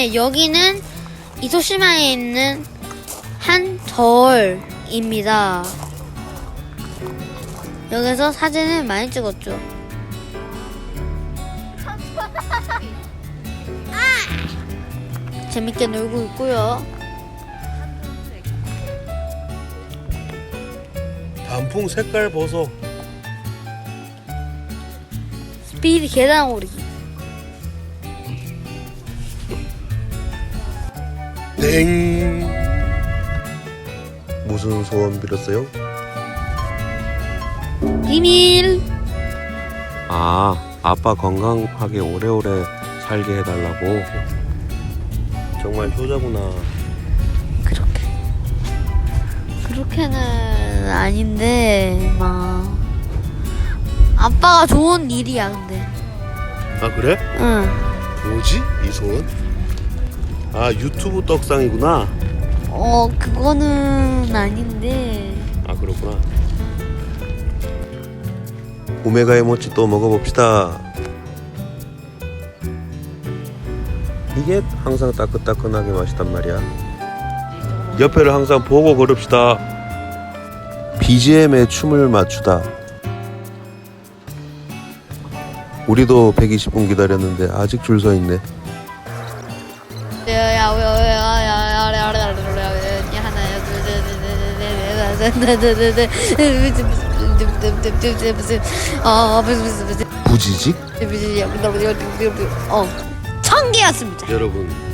네, 여기는 이토시마에 있는 한 절입니다. 여기서 사진을 많이 찍었죠. 재밌게 놀고 있고요. 단풍 색깔 보소. 스피드 계단 오르기. 땡. 무슨 소원 빌었어요? 비밀. 아, 아빠 건강하게 오래오래 살게 해달라고. 정말 효자구나. 그렇게. 그렇게는 아닌데, 막. 아빠가 좋은 일이야, 근데. 아 그래? 응. 뭐지 이 소원? 아 유튜브 떡상이구나. 어, 그거는 아닌데. 아 그렇구나. 오메가의 모찌 또 먹어봅시다. 이게 항상 따끈따끈하게 맛있단 말이야. 옆에를 항상 보고 걸읍시다. BGM에 춤을 맞추다. 우리도 120분 기다렸는데 아직 줄 서 있네. 부지직? 어, 천 개였습니다. 여러분